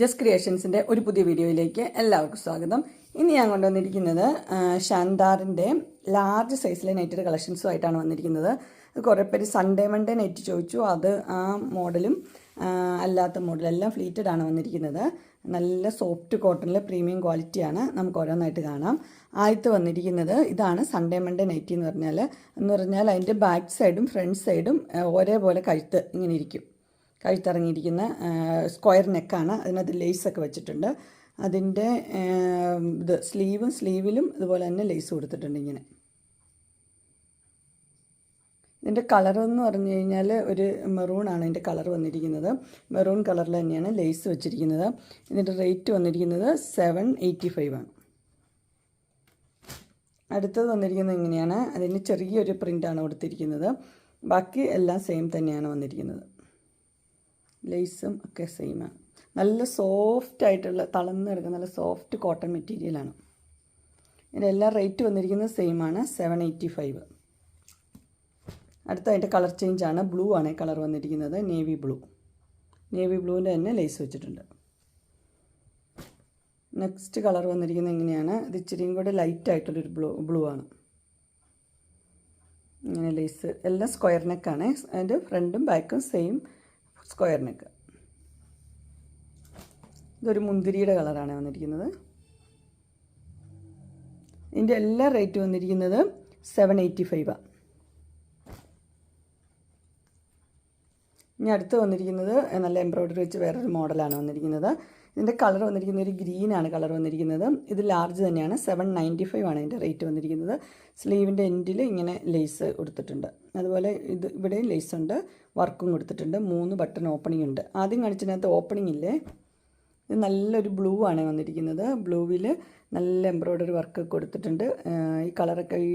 Just ക്രിയേഷൻസിന്റെ ഒരു പുതിയ വീഡിയോയിലേക്ക് എല്ലാവർക്കും സ്വാഗതം. ഇന്ന് ഞാൻ കൊണ്ടുവന്നിരിക്കുന്നത് ഷാൻഡാറിന്റെ ലാർജ് സൈസിലെ നെറ്റഡ് കളക്ഷൻസുമായിട്ടാണ് വന്നിരിക്കുന്നത്. അത് കുറേ പേര് സൺഡേ മൺഡേ നെറ്റ് ചോദിച്ചു. അത് ആ മോഡലും അല്ലാത്ത മോഡലും എല്ലാം ഫ്ലീറ്റഡ് ആണ് വന്നിരിക്കുന്നത്. നല്ല സോഫ്റ്റ് കോട്ടണിലെ പ്രീമിയം ക്വാളിറ്റിയാണ് നമുക്ക് ഓരോന്നായിട്ട് കാണാം. ആദ്യത്തെ വന്നിരിക്കുന്നത് ഇതാണ് സൺഡേ മൺഡേ നൈറ്റി എന്ന് പറഞ്ഞാൽ എന്ന് പറഞ്ഞാൽ അതിന്റെ ബാക്ക് സൈഡും ഫ്രണ്ട് സൈഡും ഒരേപോലെ കഴുത്ത് ഇങ്ങനെ ഇരിക്കും. കഴുത്തിറങ്ങിയിരിക്കുന്ന സ്ക്വയർ നെക്കാണ് അതിനകത്ത് ലേസൊക്കെ വെച്ചിട്ടുണ്ട്. അതിന്റെ ഇത് സ്ലീവും സ്ലീവിലും ഇതുപോലെ തന്നെ ലേസ് കൊടുത്തിട്ടുണ്ട് ഇങ്ങനെ. ഇതിന്റെ കളർ എന്ന് പറഞ്ഞു കഴിഞ്ഞാൽ ഒരു മെറൂൺ ആണ് ഇതിന്റെ കളർ വന്നിരിക്കുന്നത്. മെറൂൺ കളറിൽ തന്നെയാണ് ലേസ് വെച്ചിരിക്കുന്നത്. ഇതിന്റെ റേറ്റ് വന്നിരിക്കുന്നത് സെവൻ എയ്റ്റി ഫൈവ് ആണ്. അടുത്തത് വന്നിരിക്കുന്നത് ഇങ്ങനെയാണ്. അതിന് ചെറിയൊരു പ്രിന്റാണ് കൊടുത്തിരിക്കുന്നത്. ബാക്കി എല്ലാം സെയിം തന്നെയാണ് വന്നിരിക്കുന്നത്. ലേസും ഒക്കെ സെയിമാണ് നല്ല സോഫ്റ്റ് ആയിട്ടുള്ള തളർന്ന് കിടക്കുന്ന നല്ല സോഫ്റ്റ് കോട്ടൺ മെറ്റീരിയലാണ് ഇതിന്റെ എല്ലാ റേറ്റ് വന്നിരിക്കുന്നത് സെയിം ആണ് സെവൻ എയ്റ്റി ഫൈവ് അടുത്ത അതിന്റെ കളർ ചേഞ്ച് ആണ് ബ്ലൂ ആണ് കളർ വന്നിരിക്കുന്നത് നേവി ബ്ലൂ നേവി ബ്ലൂവിന്റെ തന്നെ ലേസ് വെച്ചിട്ടുണ്ട്. നെക്സ്റ്റ് കളർ വന്നിരിക്കുന്നത് എങ്ങനെയാണ്? ഇത് ഇച്ചിരിയും കൂടെ ലൈറ്റ് ആയിട്ടുള്ളൊരു ബ്ലൂ ബ്ലൂ ആണ്. ഇങ്ങനെ ലേസ് എല്ലാം സ്ക്വയർ നെക്കാണ് അതിന്റെ ഫ്രണ്ടും ബാക്കും സെയിം സ്ക്വയർ ഇതൊരു മുന്തിരിയുടെ കളറാണ് വന്നിരിക്കുന്നത്. ഇതിന്റെ എല്ലാ റേറ്റ് വന്നിരിക്കുന്നത് സെവൻ എയ്റ്റി ഫൈവാണ് ഇനി അടുത്ത് വന്നിരിക്കുന്നത് നല്ല എംബ്രോയ്ഡറി വെച്ച് വേറൊരു മോഡലാണ് വന്നിരിക്കുന്നത്. ഇതിന്റെ കളർ വന്നിരിക്കുന്നത് ഒരു ഗ്രീനാണ് കളർ വന്നിരിക്കുന്നത്. ഇത് ലാർജ് തന്നെയാണ്. സെവൻ നയന്റി ഫൈവ് ആണ് ഇതിന്റെ റേറ്റ് വന്നിരിക്കുന്നത്. സ്ലീവിന്റെ എൻഡിൽ ഇങ്ങനെ ലേസ് കൊടുത്തിട്ടുണ്ട്. അതുപോലെ ഇത് ഇവിടെയും ലേസ് ഉണ്ട്. വർക്കും കൊടുത്തിട്ടുണ്ട്. മൂന്ന് ബട്ടൺ ഓപ്പണിംഗ് ഉണ്ട്. ആദ്യം കാണിച്ചതിനകത്ത് ഓപ്പണിംഗ് ഇല്ലേ? ഇത് നല്ലൊരു ബ്ലൂ ആണ് വന്നിരിക്കുന്നത്. ബ്ലൂവിൽ നല്ല എംബ്രോയ്ഡറി വർക്ക് കൊടുത്തിട്ടുണ്ട്. ഈ കളറൊക്കെ ഈ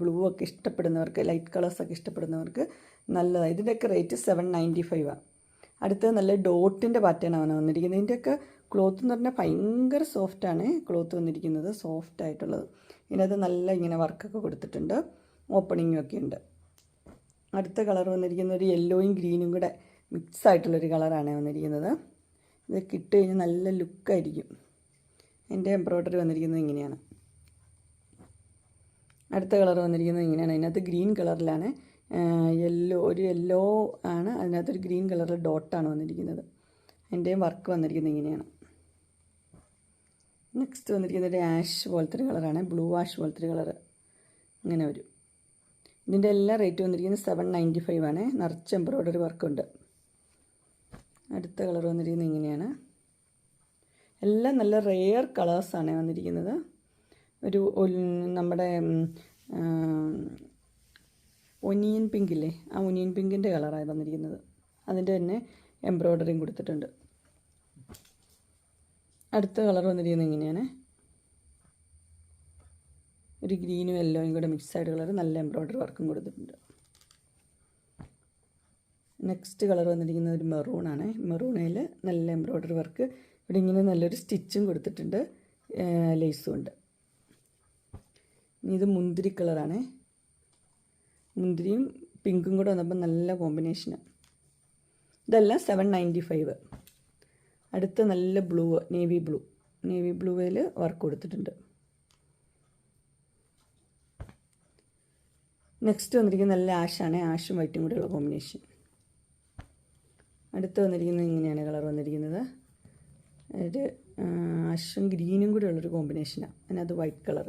ബ്ലൂ ഒക്കെ ഇഷ്ടപ്പെടുന്നവർക്ക് ലൈറ്റ് കളേഴ്സൊക്കെ ഇഷ്ടപ്പെടുന്നവർക്ക് നല്ലതാണ് ഇതിന്റെയൊക്കെ റേറ്റ് സെവൻ നയന്റി ഫൈവ് ആണ് അടുത്തത് നല്ല ഡോട്ടിന്റെ പാറ്റേൺ ആണ് വന്നിരിക്കുന്നത്. ഇതിന്റെയൊക്കെ ക്ലോത്ത് എന്ന് പറഞ്ഞാൽ ഭയങ്കര സോഫ്റ്റാണ് ക്ലോത്ത് വന്നിരിക്കുന്നത് സോഫ്റ്റ് ആയിട്ടുള്ളത്. ഇതിനകത്ത് നല്ല ഇങ്ങനെ വർക്കൊക്കെ കൊടുത്തിട്ടുണ്ട് ഓപ്പണിങ്ങും ഒക്കെ ഉണ്ട്. അടുത്ത കളർ വന്നിരിക്കുന്നത് ഒരു യെല്ലോയും ഗ്രീനും കൂടെ മിക്സ് ആയിട്ടുള്ളൊരു കളറാണ് വന്നിരിക്കുന്നത്. ഇത് കിട്ടുകഴിഞ്ഞാൽ നല്ല ലുക്കായിരിക്കും എന്റെ എംബ്രോയ്ഡറി വന്നിരിക്കുന്നത് ഇങ്ങനെയാണ്. അടുത്ത കളർ വന്നിരിക്കുന്നത് ഇങ്ങനെയാണ്. അതിനകത്ത് ഗ്രീൻ കളറിലാണ് യെല്ലോ ഒരു യെല്ലോ ആണ്. അതിനകത്തൊരു ഗ്രീൻ കളറിൽ ഡോട്ടാണ് വന്നിരിക്കുന്നത്. അതിന്റെയും വർക്ക് വന്നിരിക്കുന്നത് ഇങ്ങനെയാണ്. നെക്സ്റ്റ് വന്നിരിക്കുന്നത് ഒരു ആഷ് പോലത്തെ ഒരു കളറാണ് ബ്ലൂ ആഷ് പോലത്തെ ഒരു കളറ് ഇങ്ങനെ വരും. ഇതിന്റെ എല്ലാ റേറ്റ് വന്നിരിക്കുന്നത് സെവൻ നയന്റി ഫൈവ് ആണ്. നിറച്ച് എംബ്രോയ്ഡറി വർക്കുണ്ട് അടുത്ത കളർ വന്നിരിക്കുന്നത് ഇങ്ങനെയാണ്. എല്ലാം നല്ല റെയർ കളേഴ്സാണ് വന്നിരിക്കുന്നത്. ഒരു നമ്മുടെ ഒനിയൻ പിങ്കില്ലേ? ആ ഒനിയൻ പിങ്കിന്റെ കളറായി വന്നിരിക്കുന്നത്. അതിന്റെ തന്നെ എംബ്രോയ്ഡറിയും കൊടുത്തിട്ടുണ്ട്. അടുത്ത കളർ വന്നിരിക്കുന്നത് ഇങ്ങനെയാണ്. ഒരു ഗ്രീനും യെല്ലോയും കൂടെ മിക്സ് ആയിട്ട് കളർ നല്ല എംബ്രോയ്ഡറി വർക്കും കൊടുത്തിട്ടുണ്ട്. നെക്സ്റ്റ് കളർ വന്നിരിക്കുന്നത് ഒരു മെറൂണാണ് മെറൂണയിൽ നല്ല എംബ്രോയ്ഡറി വർക്ക്. ഇവിടെ ഇങ്ങനെ നല്ലൊരു സ്റ്റിച്ചും കൊടുത്തിട്ടുണ്ട് ലേസും ഉണ്ട്. ഇത് മുന്തിരി കളറാണ്. മുന്തിരിയും പിങ്കും കൂടെ വന്നപ്പോൾ നല്ല കോമ്പിനേഷനാണ് ഇതെല്ലാം സെവൻ നയന്റി ഫൈവ് അടുത്ത നല്ല ബ്ലൂ നേവി ബ്ലൂ നേവി ബ്ലൂവിൽ വർക്ക് കൊടുത്തിട്ടുണ്ട്. നെക്സ്റ്റ് വന്നിരിക്കുന്ന നല്ല ആഷാണ് ആഷും വൈറ്റും കൂടെയുള്ള കോമ്പിനേഷൻ അടുത്ത് വന്നിരിക്കുന്നത് ഇങ്ങനെയാണ് കളർ വന്നിരിക്കുന്നത്. ഒരു ആഷും ഗ്രീനും കൂടെ ഉള്ളൊരു കോമ്പിനേഷനാണ് അതിനകത്ത് വൈറ്റ് കളർ